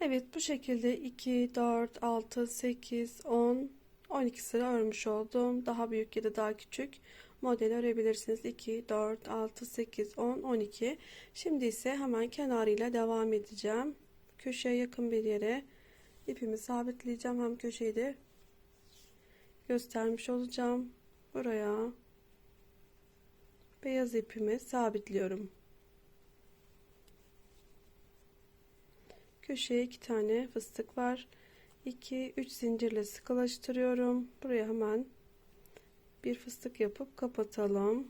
Evet bu şekilde 2, 4, 6, 8, 10, 12 sıra örmüş oldum. Daha büyük ya da daha küçük model örebilirsiniz. 2, 4, 6, 8, 10, 12. Şimdi ise hemen kenarıyla devam edeceğim. Köşeye yakın bir yere ipimi sabitleyeceğim. Hem köşeyi de göstermiş olacağım. Buraya beyaz ipimi sabitliyorum. Köşeye iki tane fıstık var. 2 3 zincirle sıkılaştırıyorum. Buraya hemen bir fıstık yapıp kapatalım.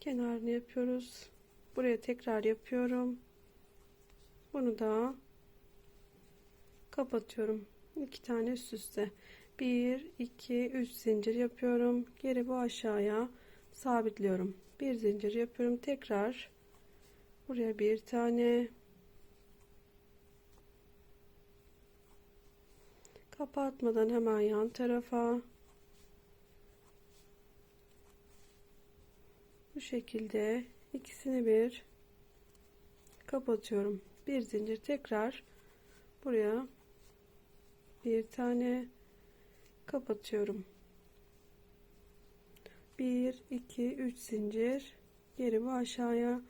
Kenarını yapıyoruz. Buraya tekrar yapıyorum. Bunu da kapatıyorum. İki tane üst üste. 1 2 3 zincir yapıyorum. Geri bu aşağıya sabitliyorum. Bir zincir yapıyorum. Tekrar buraya bir tane kapatmadan hemen yan tarafa bu şekilde ikisini bir kapatıyorum. Bir zincir tekrar buraya bir tane kapatıyorum. 1 2 3 zincir geri bu aşağıya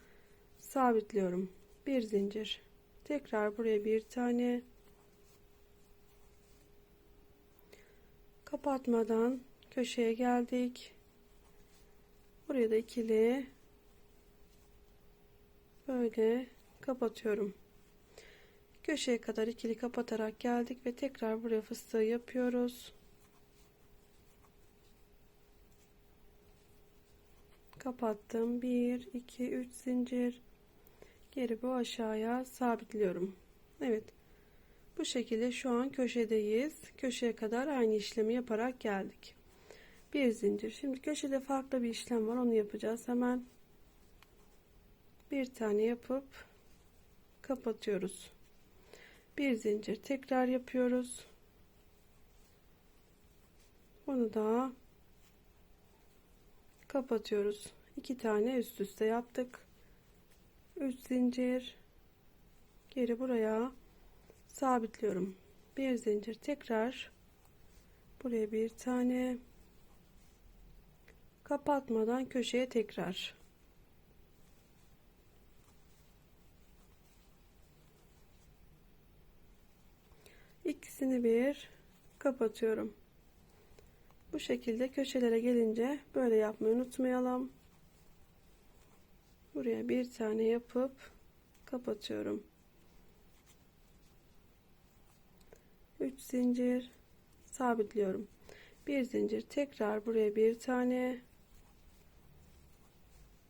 sabitliyorum. Bir zincir. Tekrar buraya bir tane kapatmadan köşeye geldik. Buraya da ikili böyle kapatıyorum. Köşeye kadar ikili kapatarak geldik ve tekrar buraya fıstığı yapıyoruz. Kapattım. 1 2 3 zincir. Geri bu aşağıya sabitliyorum. Evet. Bu şekilde şu an köşedeyiz. Köşeye kadar aynı işlemi yaparak geldik. Bir zincir. Şimdi köşede farklı bir işlem var. Onu yapacağız hemen. Bir tane yapıp kapatıyoruz. Bir zincir tekrar yapıyoruz. Bunu da kapatıyoruz. iki tane üst üste yaptık. 3 zincir geri buraya sabitliyorum. Bir zincir tekrar buraya bir tane kapatmadan köşeye tekrar ikisini bir kapatıyorum. Bu şekilde köşelere gelince böyle yapmayı unutmayalım. Buraya bir tane yapıp kapatıyorum. 3 zincir sabitliyorum. Bir zincir tekrar buraya bir tane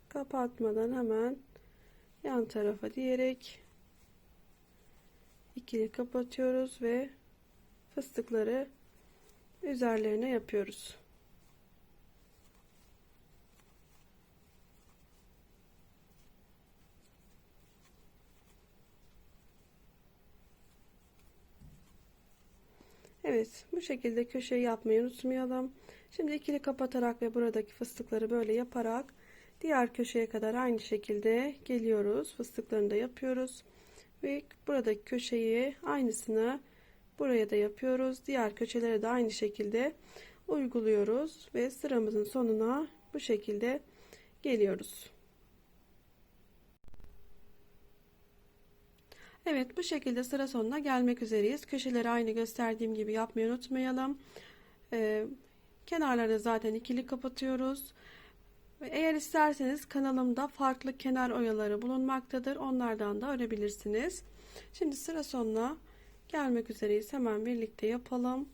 kapatmadan hemen yan tarafa diyerek ikili kapatıyoruz ve fıstıkları üzerlerine yapıyoruz. Evet bu şekilde köşeyi yapmayı unutmayalım. Şimdi ikili kapatarak ve buradaki fıstıkları böyle yaparak diğer köşeye kadar aynı şekilde geliyoruz. Fıstıklarını da yapıyoruz. Ve buradaki köşeyi aynısını Buraya da yapıyoruz. Diğer köşelere de aynı şekilde uyguluyoruz ve sıramızın sonuna bu şekilde geliyoruz. Evet bu şekilde sıra sonuna gelmek üzereyiz. Köşeleri aynı gösterdiğim gibi yapmayı unutmayalım. Ee, kenarları zaten ikili kapatıyoruz. Eğer isterseniz kanalımda farklı kenar oyaları bulunmaktadır. Onlardan da örebilirsiniz. Şimdi sıra sonuna gelmek üzereyiz. Hemen birlikte yapalım.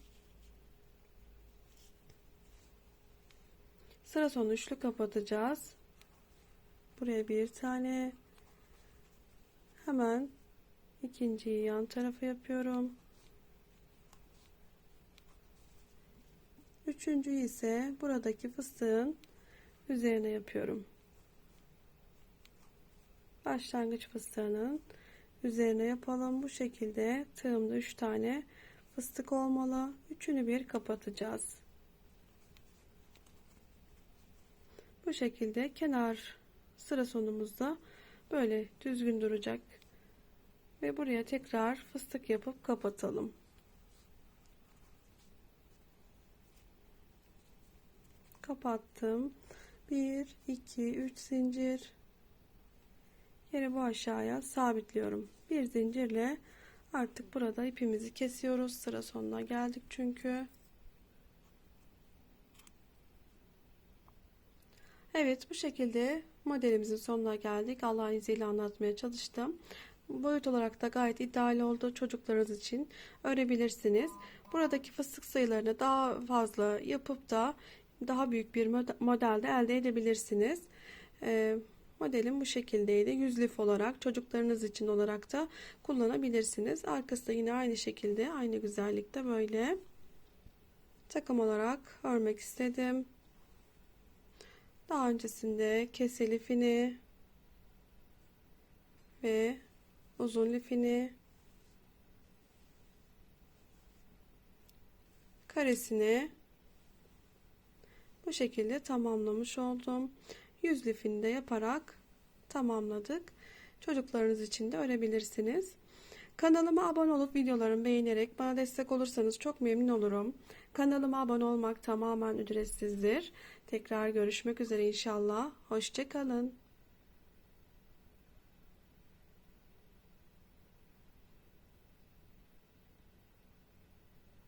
Sıra sonu üçlü kapatacağız. Buraya bir tane hemen ikinciyi yan tarafa yapıyorum. Üçüncüyü ise buradaki fıstığın üzerine yapıyorum. Başlangıç fıstığının üzerine yapalım. Bu şekilde tığımda 3 tane fıstık olmalı. Üçünü bir kapatacağız. Bu şekilde kenar sıra sonumuzda böyle düzgün duracak. Ve buraya tekrar fıstık yapıp kapatalım. Kapattım. 1 2 3 zincir. Yine bu aşağıya sabitliyorum. Bir zincirle artık burada ipimizi kesiyoruz. Sıra sonuna geldik çünkü. Evet bu şekilde modelimizin sonuna geldik. Allah'ın izniyle anlatmaya çalıştım. Boyut olarak da gayet ideal oldu. Çocuklarınız için örebilirsiniz. Buradaki fıstık sayılarını daha fazla yapıp da daha büyük bir modelde elde edebilirsiniz. Ee, modelim bu şekildeydi. Yüz lif olarak çocuklarınız için olarak da kullanabilirsiniz. Arkası da yine aynı şekilde aynı güzellikte böyle takım olarak örmek istedim. Daha öncesinde kese lifini ve uzun lifini karesini bu şekilde tamamlamış oldum. Yüz lifini de yaparak tamamladık. Çocuklarınız için de örebilirsiniz. Kanalıma abone olup videolarımı beğenerek bana destek olursanız çok memnun olurum. Kanalıma abone olmak tamamen ücretsizdir. Tekrar görüşmek üzere inşallah. Hoşçakalın.